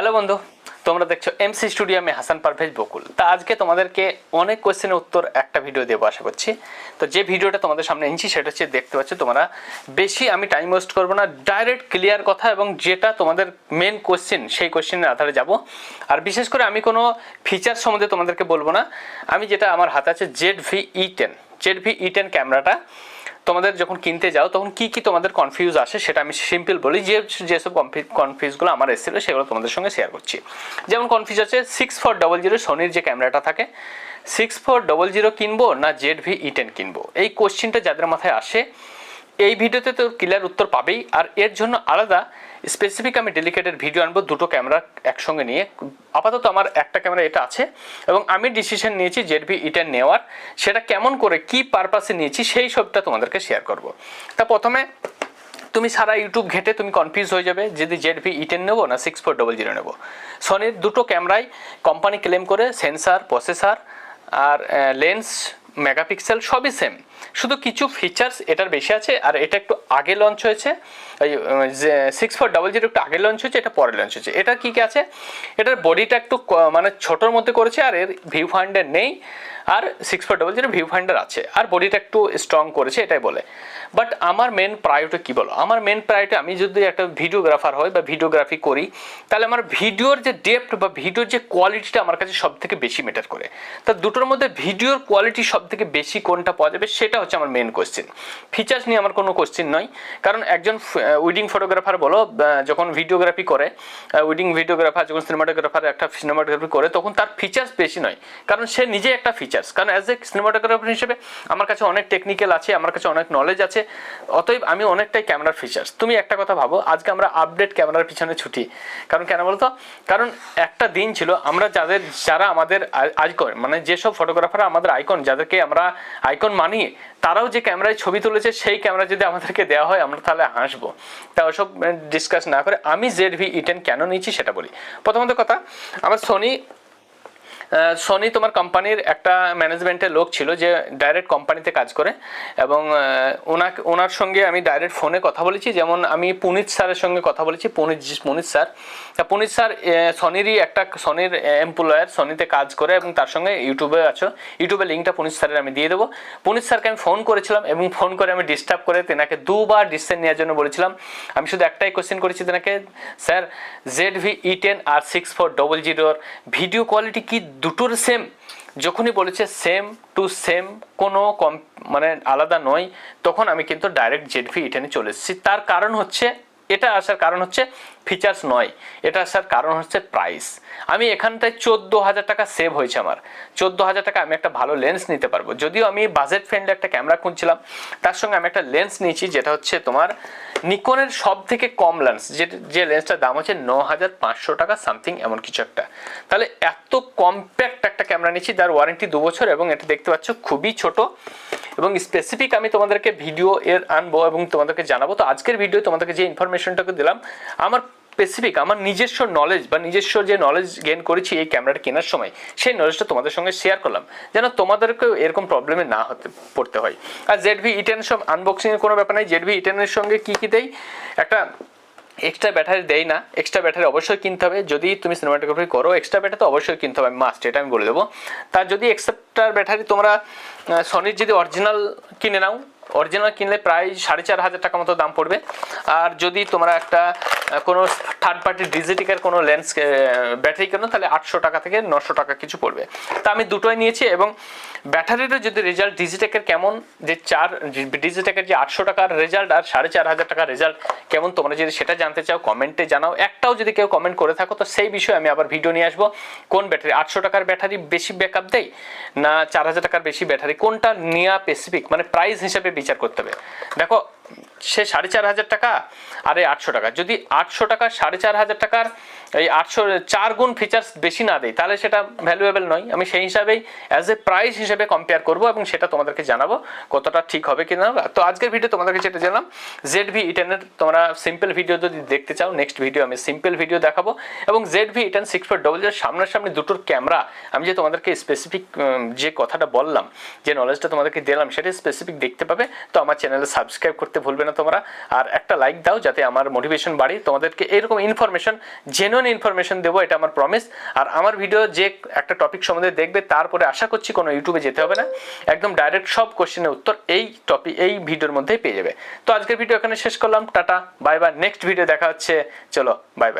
Hello বন্ধু, তোমরা দেখছ এমসি স্টুডিয়ামে হাসান পারভেজ বকুল। তা আজকে তোমাদেরকে অনেক কোয়েশ্চেনের উত্তর একটা ভিডিও দেবো আশা করছি। তো যে ভিডিওটা তোমাদের সামনে এনেছি সেটা হচ্ছে দেখতে পাচ্ছ তোমরা, বেশি আমি টাইম ওয়েস্ট করব না ডাইরেক্ট ক্লিয়ার কথা এবং যেটা তোমাদের মেন কোয়েশ্চেন সেই কোয়েশ্চেনের আধারে যাব। আর বিশেষ করে আমি কোনো ফিচার সম্বন্ধে তোমাদেরকে বলব না, আমি যেটা আমার হাতে আছে Z V E ten Z V E ten ক্যামেরাটা তোমাদের যখন কিনতে যাও, তখন কি কি তোমাদের কনফিউজ আসে সেটা আমি সিম্পল বলি। যে, যেসব কনফিউজগুলো আমার এসেছিল সেগুলো তোমাদের সঙ্গে শেয়ার করছি। যেমন কনফিউজ আছে সিক্স ফোর ডবল জিরো সোনির যে ক্যামেরাটা থাকে সিক্স ফোর ডবল জিরো কিনবো না জেড ভি ই টেন কিনবো? এই কোশ্চিনটা যাদের মাথায় আসে এই ভিডিওতে তো ক্লিয়ার উত্তর পাবেই। আর এর জন্য আলাদা স্পেসিফিক আমি ডেলিকেটেড ভিডিও আনব, দুটো ক্যামেরা একসঙ্গে নিয়ে। আপাতত আমার একটা ক্যামেরা এটা আছে এবং আমি ডিসিশন নিয়েছি জেড ভি ইটেন নেওয়ার। সেটা কেমন করে, কি পারপাসে নিয়েছি, সেই সবটা তোমাদেরকে শেয়ার করব। তা প্রথমে তুমি সারা ইউটিউব ঘেটে তুমি কনফিউজ হয়ে যাবে, যদি জেড ভি ইটেন নেব না সিক্স ফোর ডবল জিরো নেব। সনির দুটো ক্যামেরাই কোম্পানি ক্লেম করে সেন্সার প্রসেসার আর লেন্স মেগাপিক্সেল সবই সেম শুধু কিছু ফিচার্স এটার বেশি আছে, আর এটা একটু আগে লঞ্চ হয়েছে। সিক্স ফোর ডাবল জিরো একটু আগে লঞ্চ হয়েছে, এটা পরে লঞ্চ হয়েছে। এটা কী কী আছে? এটার বডিটা একটু মানে ছোটোর মধ্যে করেছে, আর এর ভিউ ফাইন্ডার নেই, আর six four double zero viewfinder আছে। আর বডিটা একটু স্ট্রং করেছে, এটাই বলে। বাট আমার মেন প্রায়োরিটি কী বলো? আমার মেন প্রায়োরিটি আমি যদি একটা ভিডিওগ্রাফার হই বা ভিডিওগ্রাফি করি, তাহলে আমার ভিডিওর যে ডেপথ বা ভিডিওর যে কোয়ালিটিটা আমার কাছে সব থেকে বেশি ম্যাটার করে। তা দুটোর মধ্যে ভিডিওর কোয়ালিটি সব থেকে বেশি কোনটা পাওয়া যাবে সেটা হচ্ছে আমার মেন কোশ্চেন ফিচার্স নিয়ে আমার কোনো কোশ্চেন নয়। কারণ একজন উইডিং ফটোগ্রাফার বলো যখন ভিডিওগ্রাফি করে উইডিং ভিডিওগ্রাফার যখন সিনেমাটোগ্রাফার একটা সিনেমাটোগ্রাফি করে, তখন তার ফিচার্স বেশি নয়। কারণ সে নিজে একটা ফিচার্স কারণ অ্যাজ এ সিনেমাটোগ্রাফার হিসেবে আমার কাছে অনেক টেকনিক্যাল আছে, আমার কাছে অনেক নলেজ আছে, অতএব আমি অনেকটাই ক্যামেরার ফিচার্স তুমি একটা কথা ভাবো, আজকে আমরা আপডেট ক্যামেরার পিছনে ছুটি। কারণ কেন বলতো? কারণ একটা দিন ছিল, আমরা যাদের, যারা আমাদের আইকন মানে যেসব ফটোগ্রাফার আমাদের আইকন যাদেরকে আমরা আইকন মানি তারাও যে ক্যামেরায় ছবি তুলেছে, সেই ক্যামেরা যদি আমাদেরকে দেওয়া হয়, আমরা তাহলে হাসবো। তা ওসব ডিসকাস না করে আমি জেড ভি ইটেন কেন নিয়েছি সেটা বলি। প্রথমত কথা, আমার সোনি সনি তোমার কোম্পানির একটা ম্যানেজমেন্টের লোক ছিল যে ডাইরেক্ট কোম্পানিতে কাজ করে এবং ওনাকে, ওনার সঙ্গে আমি ডাইরেক্ট ফোনে কথা বলেছি। যেমন আমি পুনিত স্যারের সঙ্গে কথা বলেছি, পুনিত পুনিত স্যার। তা পুনিত স্যার সনিরই একটা সনির এমপ্লয়ার সনিতে কাজ করে এবং তার সঙ্গে ইউটিউবে আছো। ইউটিউবে লিঙ্কটা পুনিত স্যারের আমি দিয়ে দেবো। পুনিত স্যারকে আমি ফোন করেছিলাম এবং ফোন করে আমি ডিস্টার্ব করে তেনাকে দুবার ডিসিশন নেওয়ার জন্য বলেছিলাম। আমি শুধু একটাই কোয়েশ্চেন করেছি তেনাকে, sir Z V E ten আর সিক্স ফোর ডবল জিরোর ভিডিও কোয়ালিটি কি দুটোর সেম যখনই বলেছে সেম টু সেম কোনো কম মানে আলাদা নয়, তখন আমি কিন্তু ডাইরেক্ট জেডভি এটা নিয়ে চলে এসেছি। তার কারণ হচ্ছে এটা আসার কারণ হচ্ছে ফিচার্স নয়, এটা আসার কারণ হচ্ছে প্রাইস আমি এখানটায় চোদ্দ হাজার টাকা সেভ হয়েছে আমার। চোদ্দ হাজার টাকা আমি একটা ভালো লেন্স নিতে পারব। যদিও আমি বাজেট ফ্রেন্ডলি একটা ক্যামেরা খুঁজছিলাম, তার সঙ্গে আমি একটা লেন্স নিয়েছি, যেটা হচ্ছে তোমার নিকনের সব থেকে কম লেন্স যে যে লেন্সটার দাম হচ্ছে ন হাজার পাঁচশো টাকা সামথিং এমন কিছু একটা। তাহলে এত কম্প্যাক্ট একটা ক্যামেরা নিয়েছি, যার ওয়ারেন্টি দু বছর এবং এটা দেখতে পাচ্ছ খুবই ছোট। এবং স্পেসিফিক আমি তোমাদেরকে ভিডিও এর আনব এবং তোমাদেরকে জানাব। তো আজকের ভিডিও তোমাদেরকে যে ইনফরমেশনটাকে দিলাম, আমার স্পেসিফিক আমার নিজস্ব নলেজ বা নিজস্ব যে নলেজ গেইন করেছি এই ক্যামেরাটা কেনার সময়, সেই নলেজটা তোমাদের সঙ্গে শেয়ার করলাম, যেন তোমাদেরকেও এরকম প্রবলেমে না হতে, পড়তে হয়। আর জেড ভি ইটেন সব আনবক্সিংয়ের কোনো ব্যাপার নেই। জেড ভি ইটেনের সঙ্গে কী কী দেয় একটা এক্সট্রা ব্যাটারি দেয় না এক্সট্রা ব্যাটারি অবশ্যই কিনতে হবে। যদি তুমি সিনেমাটোগ্রাফি করো এক্সট্রা ব্যাটারি তো অবশ্যই কিনতে হবে মাস্ট এটা আমি বলে দেবো। তার যদি এক্সট্রা ব্যাটারি তোমরা সনির যদি অরিজিনাল কিনে নাও অরিজিনাল কিনলে প্রায় সাড়ে চার হাজার টাকা মতো দাম পড়বে। আর যদি তোমরা একটা কোনো থার্ড পার্টি ডিজিটিকের কোনো লেন্স ব্যাটারি কেনো, তাহলে আটশো টাকা থেকে নশো টাকা কিছু পড়বে। তা আমি দুটোই নিয়েছি এবং ব্যাটারিরও যদি রেজাল্ট ডিজিটেকের কেমন? যে চার ডিজিটেকের যে আটশো টাকার রেজাল্ট আর সাড়ে চার হাজার টাকার রেজাল্ট কেমন? তোমরা যদি সেটা জানতে চাও কমেন্টে জানাও। একটাও যদি কেউ কমেন্ট করে থাকো, তো সেই বিষয়ে আমি আবার ভিডিও নিয়ে আসব। কোন ব্যাটারি? আটশো টাকার ব্যাটারি বেশি ব্যাকআপ দেয় না চার হাজার টাকার বেশি ব্যাটারি? কোনটা নেওয়া স্পেসিফিক মানে প্রাইস হিসেবে বিচার করতে হবে। দেখো, সে সাড়ে চার হাজার টাকা, আর এই আটশো টাকা। যদি আটশো টাকা, সাড়ে চার হাজার টাকার এই আটশো চার গুণ ফিচার্স বেশি না দেয়, তাহলে সেটা ভ্যালুয়েবল নয়। আমি সেই হিসাবেই অ্যাজ এ প্রাইস হিসেবে কম্পেয়ার করব এবং সেটা তোমাদেরকে জানাব কতটা ঠিক হবে কি না তো আজকের ভিডিও তোমাদেরকে যেটা জানলাম জেড ভি ইটেনের তোমরা সিম্পল ভিডিও যদি দেখতে চাও নেক্সট ভিডিও আমি সিম্পল ভিডিও দেখাবো এবং Z V E ten six four double সামনাসামনি দুটোর ক্যামেরা আমি যে তোমাদেরকে স্পেসিফিক যে কথাটা বললাম, যে নলেজটা তোমাদেরকে দিলাম সেটা স্পেসিফিক দেখতে পাবে। তো আমার চ্যানেলে সাবস্ক্রাইব করতে ভুলবে না তোমরা। আর একটা লাইক দাও যাতে আমার মোটিভেশন বাড়ে। তোমাদেরকে এরকম ইনফরমেশন জেনুইন জেনুইন ইনফরমেশন দেবো, এটা আমার প্রমিস আর আমার ভিডিও যে একটা টপিক সম্বন্ধে দেখবে, তারপরে আশা করছি কোনো ইউটিউবে যেতে হবে না। একদম ডাইরেক্ট সব কোশ্চেনের উত্তর এই টপিক এই ভিডিওর মধ্যেই পেয়ে যাবে। তো আজকের ভিডিও এখানে শেষ করলাম, tata bye bye next video দেখা হচ্ছে, চলো বাই বাই